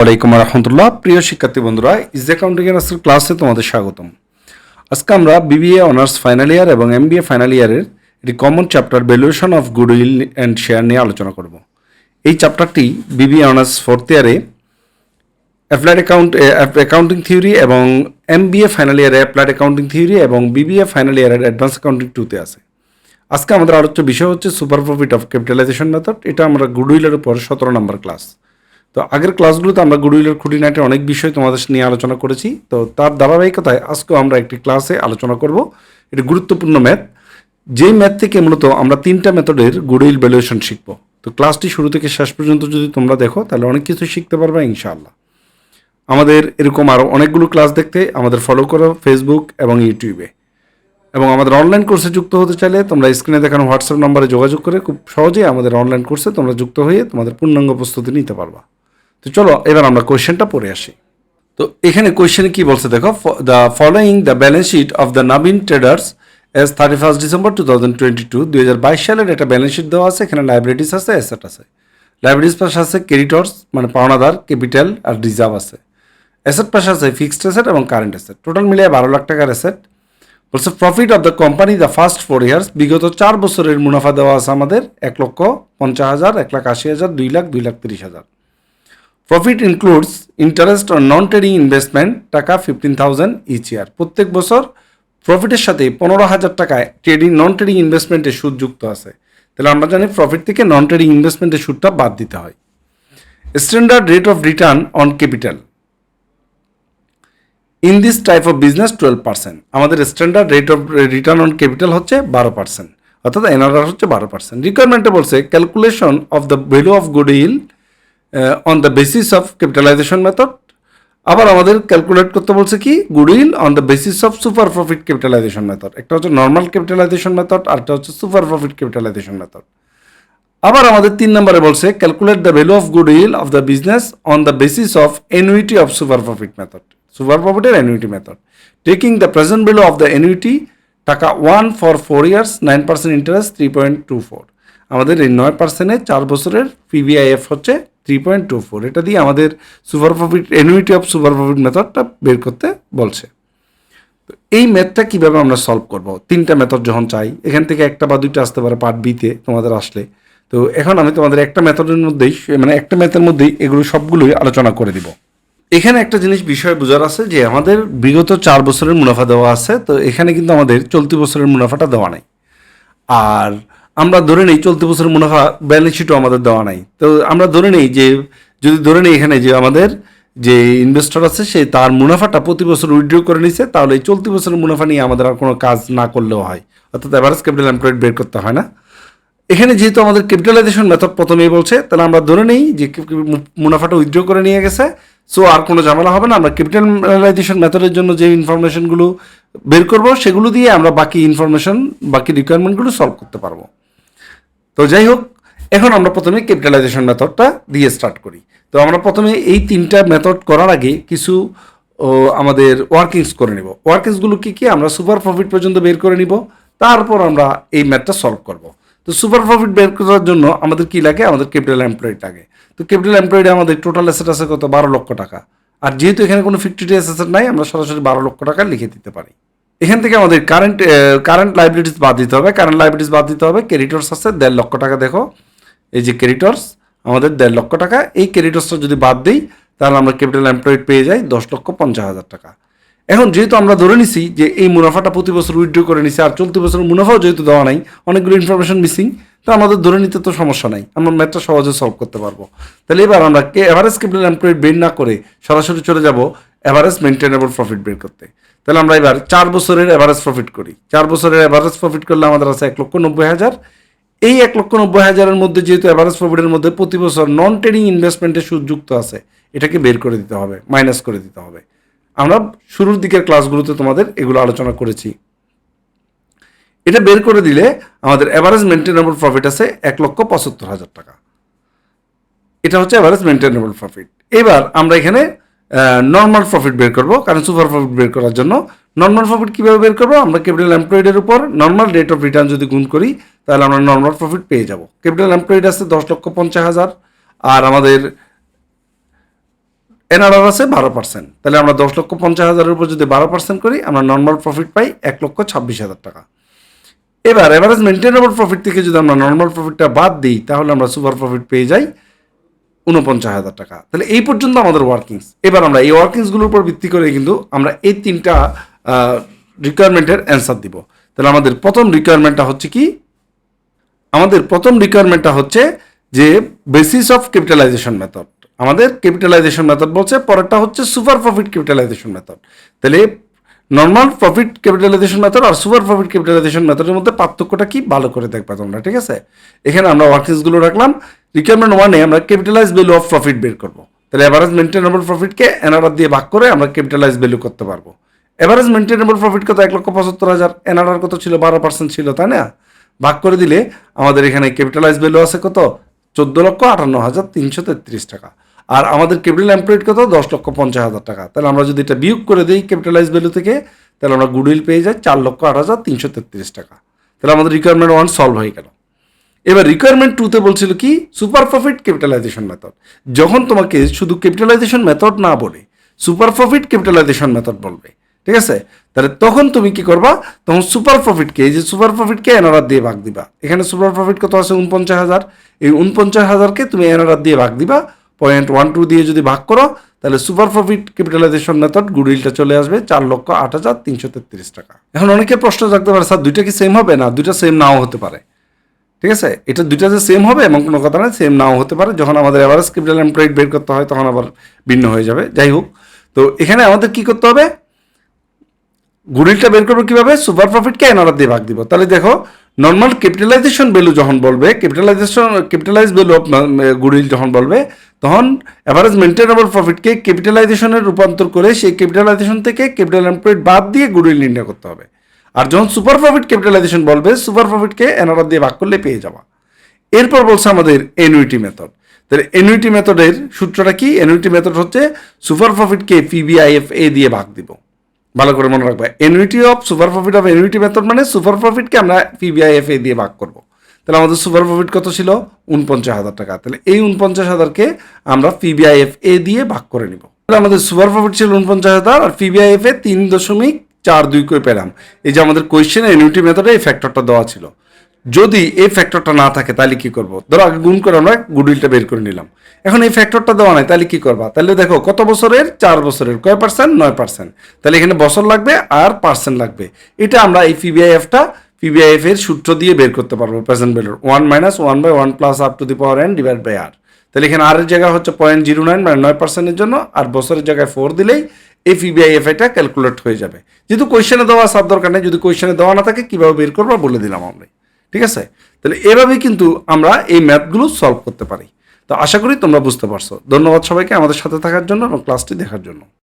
ওয়ালাইকুম রহমতুল্লাহ। প্রিয় শিক্ষার্থী বন্ধুরা ইজ অ্যাকাউন্টিং এর ক্লাসে তোমাদের স্বাগতম। আজকে আমরা বিবিএ অনার্স ফাইনাল ইয়ার এবং এমবিএ ফাইনাল ইয়ারের একটি common chapter valuation of goodwill and share নিয়ে আলোচনা করব। এই চ্যাপ্টারটি বিবিএ অনার্স ফোর্থ ইয়ারে অ্যাপ্লাইড অ্যাকাউন্ট অ্যাকাউন্টিং থিওরি এবং এমবিএ ফাইনাল ইয়ারে অ্যাপ্লাইড অ্যাকাউন্টিং থিওরি এবং বিবিএ ফাইনাল ইয়ারের অ্যাডভান্স অ্যাকাউন্টিং টুতে আছে। আজকে আমাদের আলোচ্য বিষয় হচ্ছে super profit of capitalisation method এটা আমরা গুডউইলের উপর সতেরো নম্বর ক্লাস তো আগের ক্লাসগুলোতে আমরা গুডউইলের খুঁটিনাটি অনেক বিষয় তোমাদের নিয়ে আলোচনা করেছি। তো তার ধারাবাহিকতায় আজকেও আমরা একটি ক্লাসে আলোচনা করব। এটি গুরুত্বপূর্ণ ম্যাথ। যেই ম্যাথ থেকে মূলত আমরা তিনটা মেথডের গুডউইল ভ্যালুয়েশন শিখব। তো ক্লাসটি শুরু থেকে শেষ পর্যন্ত যদি তোমরা দেখো, তাহলে অনেক কিছু শিখতে পারবে ইনশাআল্লাহ। আমাদের এরকম আরও অনেকগুলো ক্লাস দেখতে আমাদের ফলো করো ফেসবুক এবং ইউটিউবে এবং আমাদের অনলাইন কোর্সে যুক্ত হতে চাইলে তোমরা স্ক্রিনে দেখানো হোয়াটসঅ্যাপ নম্বরে যোগাযোগ করে খুব সহজেই আমাদের অনলাইন কোর্সে তোমরা যুক্ত হয়ে তোমাদের পূর্ণাঙ্গ প্রস্তুতি নিতে পারবা। তো চলো, এবার আমরা কোয়েশ্চেনটা পড়ে আসি। তো এখানে কোয়েশ্চেনে কি বলছে দেখো the following the balance sheet of the Nabin traders as thirty first December two thousand twenty two দুই হাজার বাইশ সালের একটা ব্যালেন্স শিট দেওয়া আছে, এখানে লাইব্রেরিজ আছে অ্যাসেট আছে। লাইব্রেরিজ পাশে আছে ক্রেডিটর্স মানে পাওনাদার ক্যাপিটাল আর রিজার্ভ আছে। অ্যাসেট পাশে আছে ফিক্সড অ্যাসেট এবং কারেন্ট অ্যাসেট টোটাল মিলিয়ে বারো লাখ টাকার অ্যাসেট বলছে profit of the company the first four years বিগত চার বছরের মুনাফা দেওয়া আছে আমাদের এক লক্ষ পঞ্চাশ হাজার, এক লাখ আশি হাজার, দুই লাখ দুই লাখ তিরিশ হাজার। Profit includes interest on non trading investment টাকা ফিফটিন থাউজেন্ড ইচ ইয়ার প্রত্যেক বছর প্রফিটের সাথে পনেরো হাজার টাকায় ট্রেডিং নন ট্রেডিং ইনভেস্টমেন্টের সুদ যুক্ত আছে। তাহলে আমরা জানি প্রফিট থেকে নন ট্রেডিং ইনভেস্টমেন্টের সুদটা বাদ দিতে হয়। Standard rate of return on capital in this type of business twelve percent আমাদের standard rate of return on capital হচ্ছে বারো পার্সেন্ট অর্থাৎ এনআরআর হচ্ছে বারো পার্সেন্ট রিকোয়ারমেন্টে বলছে calculation of the value of goodwill on the basis of capitalization method আবার আমাদের ক্যালকুলেট করতে বলছে কি goodwill on the basis of super profit capitalization method একটা হচ্ছে নর্মাল ক্যাপিটালাইজেশন মেথড আর একটা হচ্ছে সুপার প্রফিট ক্যাপিটালাইজেশন মেথড আবার আমাদের তিন নম্বরে বলছে calculate the value of goodwill of the business on the basis of annuity of super profit method super প্রফিটের annuity method taking the present value of the annuity টাকা one for four years nine percent interest three point two four আমাদের এই নয় পার্সেন্টে চার বছরের পিবিআইএফ হচ্ছে three point two four এটা দিয়ে আমাদের super profit annuity of super profit মেথডটা বের করতে বলছে। তো এই ম্যাথটা কীভাবে আমরা সলভ করব? তিনটা মেথড যখন চাই, এখান থেকে একটা বা দুইটা আসতে পারে পার্ট বিতে তোমাদের আসলে। তো এখন আমি তোমাদের একটা মেথডের মধ্যেই মানে একটা ম্যাথের মধ্যেই এগুলো সবগুলোই আলোচনা করে দিব। এখানে একটা জিনিস বিষয় বোঝার আছে যে আমাদের বিগত চার বছরের মুনাফা দেওয়া আছে, তো এখানে কিন্তু আমাদের চলতি বছরের মুনাফাটা দেওয়া নাই। আর আমরা ধরে নেই, চলতি বছরের মুনাফা ব্যালেন্স শিটও আমাদের দেওয়া নাই। তো আমরা ধরে নেই যে, যদি ধরে নেই এখানে যে আমাদের যে ইনভেস্টর আছে, সে তার মুনাফাটা প্রতি বছর উইথড্র করে নিছে, তাহলে এই চলতি বছরের মুনাফা নিয়ে আমাদের আর কোনো কাজ না করলেও হয়। অর্থাৎ অ্যাভারেজ ক্যাপিটাল এমপ্লয়েড বের করতে হয় না। এখানে যেহেতু আমাদের ক্যাপিটালাইজেশন মেথড প্রথমেই বলছে, তাহলে আমরা ধরে নেই যে মুনাফাটা উইথড্র করে নিয়ে গেছে সো আর কোনো ঝামেলা হবে না। আমরা ক্যাপিটালাইজেশন মেথডের জন্য যে ইনফরমেশনগুলো বের করব, সেগুলো দিয়ে আমরা বাকি ইনফরমেশন বাকি রিকোয়ারমেন্টগুলো সলভ করতে পারব। তো যাই হোক, এখন আমরা প্রথমে ক্যাপিটালাইজেশন মেথডটা দিয়ে স্টার্ট করি। তো আমরা প্রথমে এই তিনটা মেথড করার আগে কিছু আমাদের ওয়ার্কিংস করে নিব। ওয়ার্কিংসগুলো কী কী? আমরা সুপার প্রফিট পর্যন্ত বের করে নিব। তারপর আমরা এই ম্যাথটা সলভ করব। তো সুপার প্রফিট বের করার জন্য আমাদের কি লাগে? আমাদের ক্যাপিটাল এমপ্লয়েড লাগে। তো ক্যাপিটাল এমপ্লয়েডে আমাদের টোটাল অ্যাসেট আছে কত? বারো লক্ষ টাকা। আর যেহেতু এখানে কোনো ফিফটি অ্যাসেট নাই, আমরা সরাসরি বারো লক্ষ টাকা লিখে দিতে পারি। এখান থেকে আমাদের কারেন্ট কারেন্ট লাইবিলিটিস বাদ দিতে হবে। কারেন্ট লাইবিলিটিস বাদ দিতে হবে। ক্রেডিটর্স আছে, দেড় লক্ষ টাকা দেখো। এই যে ক্রেডিটর্স আমাদের দেড় লক্ষ টাকা। এই ক্রেডিটর্সটা যদি বাদ দিই, তাহলে আমরা ক্যাপিটাল এমপ্লয়েড পেয়ে যাই দশ লক্ষ পঞ্চাশ হাজার টাকা। এখন যেহেতু আমরা ধরে নিছি যে এই মুনাফাটা প্রতি বছর উইথড্র করে নিছি, আর চলতি বছর মুনাফাও যেহেতু দেওয়া নাই, অনেকগুলো ইনফরমেশন মিসিং তো আমাদের ধরে নিতে তো সমস্যা নাই। আমরা ম্যাথটা সহজে সলভ করতে পারব। তাহলে এবার আমরা এভারেজ ক্যাপিটাল এমপ্লয়েড বের না করে সরাসরি চলে যাব এভারেজ মেনটেনেবল প্রফিট বের করতে। তাহলে আমরা এবার চার বছরের এভারেজ প্রফিট করি। চার বছরের এভারেজ প্রফিট করলে আমাদের আছে এক লক্ষ নব্বই হাজার। এই এক লক্ষ নব্বই হাজারের মধ্যে যেহেতু অ্যাভারেজ প্রফিটের মধ্যে প্রতি বছর নন ট্রেডিং ইনভেস্টমেন্টের সুদ যুক্ত আছে, এটাকে বের করে দিতে হবে মাইনাস করে দিতে হবে। আমরা শুরুর দিকের ক্লাসগুলোতে তোমাদের এগুলো আলোচনা করেছি। এটা বের করে দিলে আমাদের অ্যাভারেজ মেনটেনেবল প্রফিট আছে এক লক্ষ পঁচাত্তর হাজার টাকা। এটা হচ্ছে অ্যাভারেজ মেনটেনেবল প্রফিট এবার আমরা এখানে নর্মাল প্রফিট বের করব, কারণ সুপার প্রফিট বের করার জন্য নর্মাল প্রফিট কীভাবে বের করব? আমরা ক্যাপিটাল এমপ্লয়েডের উপর নর্মাল রেট অফ রিটার্ন যদি গুণ করি, তাহলে আমরা নর্মাল প্রফিট পেয়ে যাব। ক্যাপিটাল এমপ্লয়েড আছে দশ লক্ষ পঞ্চাশ হাজার, আর আমাদের এনআরআর আছে বারো পার্সেন্ট তাহলে আমরা দশ লক্ষ পঞ্চাশ হাজারের উপর যদি বারো পার্সেন্ট করি, আমরা নর্মাল প্রফিট পাই এক লক্ষ ছাব্বিশ হাজার টাকা। এবার এভারেজ মেনটেনেবল প্রফিট থেকে যদি আমরা নর্মাল প্রফিটটা বাদ দিই, তাহলে আমরা সুপার প্রফিট পেয়ে যাই উনপঞ্চাশ হাজার টাকা। তাহলে এই পর্যন্ত আমাদের ওয়ার্কিংস এবার আমরা এই ওয়ার্কিংসগুলোর উপর ভিত্তি করে কিন্তু আমরা এই তিনটা রিকোয়ারমেন্টের অ্যান্সার দিব। তাহলে আমাদের প্রথম রিকোয়ারমেন্টটা হচ্ছে কি? আমাদের প্রথম রিকোয়ারমেন্টটা হচ্ছে যে বেসিস অফ ক্যাপিটালাইজেশন মেথড আমাদের ক্যাপিটালাইজেশন মেথড বলছে, পরেরটা হচ্ছে সুপার প্রফিট ক্যাপিটালাইজেশন মেথড তাহলে নর্মাল প্রফিট ক্যাপিটালাইজেশন মেথড আর সুপার প্রফিট ক্যাপিটালাইজেশন মেথডের মধ্যে পার্থক্যটা কি? ভালো করে দেখবা তোমরা, ঠিক আছে? এখানে আমরা ওয়ার্কিংসগুলো রাখলাম। রিকোয়ারমেন্ট ওয়ানে আমরা ক্যাপিটালাইজ ভ্যালু অফ প্রফিট বের করব। তাহলে এভারেজ মেনটেনেবল প্রফিটকে এনআরআর দিয়ে ভাগ করে আমরা ক্যাপিটালাইজ ভ্যালু করতে পারব। এভারেজ মেনটেনেবল প্রফিট কত? এক লক্ষ পঁচাত্তর হাজার। এনআরআর কত ছিল? বারো পার্সেন্ট ছিল, তাই না? ভাগ করে দিলে আমাদের এখানে ক্যাপিটালাইজ ভ্যালু আছে কত? চোদ্দ লক্ষ আটান্ন হাজার তিনশো তেত্রিশ টাকা। আর আমাদের ক্যাপিটাল এমপ্লয়েড কত? দশ লক্ষ পঞ্চাশ হাজার টাকা। তাহলে আমরা যদি এটা বিয়োগ করে দিই ক্যাপিটালাইজ ভ্যালু থেকে, তাহলে আমরা গুডউইল পেয়ে যাই চার লক্ষ আট হাজার তিনশো তেত্রিশ টাকা। তাহলে আমাদের রিকোয়ারমেন্ট ওয়ান সলভ হয়ে গেল। এবার রিকোয়ারমেন্ট টুতে বলছিল কি? সুপার প্রফিট ক্যাপিটালাইজেশন মেথড যখন তোমাকে শুধু ক্যাপিটালাইজেশন মেথড না বলে সুপার প্রফিট ক্যাপিটালাইজেশন মেথড বলবে। ঠিক আছে? তাহলে তখন তুমি কি করবা? তখন সুপার প্রফিটকে এই যে সুপার প্রফিটকে এনআরআর দিয়ে ভাগ দিবা। এখানে সুপার প্রফিট কত আছে? উনপঞ্চাশ হাজার। এই উনপঞ্চাশ হাজারকে তুমি এনআরআর দিয়ে ভাগ দিবা। পয়েন্ট ওয়ান টু দিয়ে যদি ভাগ করো, তাহলে সুপার প্রফিট ক্যাপিটালাইজেশন মেথড গুডউইলটা চলে আসবে চার লক্ষ আট হাজার তিনশো তেত্রিশ টাকা। এখন অনেকে প্রশ্ন থাকতে পারে, স্যার, দুইটা কি সেম হবে? না, দুইটা সেম নাও হতে পারে। ঠিক আছে? এটা দুইটা যে সেম হবে, এমন কোনো কথা নয় সেম নাও হতে পারে। যখন আমাদের অ্যাভারেজ ক্যাপিটাল এমপ্লয়েড বের করতে হয়, তখন আবার ভিন্ন হয়ে যাবে। যাই হোক, তো এখানে আমাদের কি করতে হবে? গুডউইলটা বের করব কীভাবে? সুপার প্রফিটকে এনআরআর দিয়ে ভাগ দিব। তাহলে দেখো নর্মাল ক্যাপিটালাইজেশন ভ্যালু যখন বলবে capitalisation capitalise value of goodwill যখন বলবে, তখন অ্যাভারেজ মেনটেনেবল প্রফিটকে ক্যাপিটালাইজেশনে রূপান্তর করে সেই ক্যাপিটালাইজেশন থেকে ক্যাপিটাল এমপ্লয়েড বাদ দিয়ে গুডউইল নির্ণয় করতে হবে। আর যখন সুপার প্রফিট ক্যাপিটালাইজেশন বলবে সুপার প্রফিটকে এনআরআর দিয়ে ভাগ করলে পেয়ে যাওয়া এরপর বলছে আমাদের এনুইটি মেথড তাহলে এনুইটি মেথডের সূত্রটা কি? এনুইটি মেথড হচ্ছে সুপার প্রফিটকে পিবিআইএফ এ দিয়ে ভাগ দিব। ভালো করে মনে রাখবে। Annuity of super profit of annuity method মানে সুপার প্রফিটকে আমরা পিবিআইএফ এ দিয়ে ভাগ করব। তাহলে আমাদের সুপার প্রফিট কত ছিল? উনপঞ্চাশ হাজার টাকা। তাহলে এই উনপঞ্চাশ হাজারকে আমরা পিবিআইএফ এ দিয়ে ভাগ করে নিব। তাহলে আমাদের সুপার প্রফিট ছিল উনপঞ্চাশ হাজার আর পিবিআইএফ এ তিন দশমিক চার দুই করে পেলাম। এই যে আমাদের কোয়েশ্চেন এনুইটি মেথডে এই ফ্যাক্টরটা দেওয়া ছিল। যদি এই ফ্যাক্টরটা না থাকে, তাহলে কি করব? ধরো আগে গুণ করে আমরা গুডউইলটা বের করে নিলাম। এখন এই ফ্যাক্টরটা দেওয়া নাই, তাহলে কি করবা? তাহলে দেখো, কত বছরের? চার বছরের। কয় পার্সেন্ট নয় পার্সেন্ট তাহলে এখানে বছর লাগবে আর পার্সেন্ট লাগবে। এটা আমরা এই পিবিআইএফটা পিবিআইএফ এর সূত্র দিয়ে বের করতে পারব প্রেজেন্ট ভ্যালুর one minus one by one plus up to the power n divide by r তাহলে এখানে আর এর জায়গা হচ্ছে পয়েন্ট জিরো নাইন মানে নয় পার্সেন্টের জন্য, আর বছরের জায়গায় ফোর দিলেই এই পিবিআইএফ এটা ক্যালকুলেট হয়ে যাবে। যেহেতু কোয়েশনে দেওয়া সার দরকার নেই। যদি কোয়েশনে দেওয়া না থাকে, কীভাবে বের করব? বলে দিলাম আমরা। ঠিক আছে? তাহলে এভাবে কিন্তু আমরা এই ম্যাথগুলো সলভ করতে পারি। তো আশা করি তোমরা বুঝতে পারছ। ধন্যবাদ সবাইকে আমাদের সাথে থাকার জন্য এবং ক্লাসটি দেখার জন্য।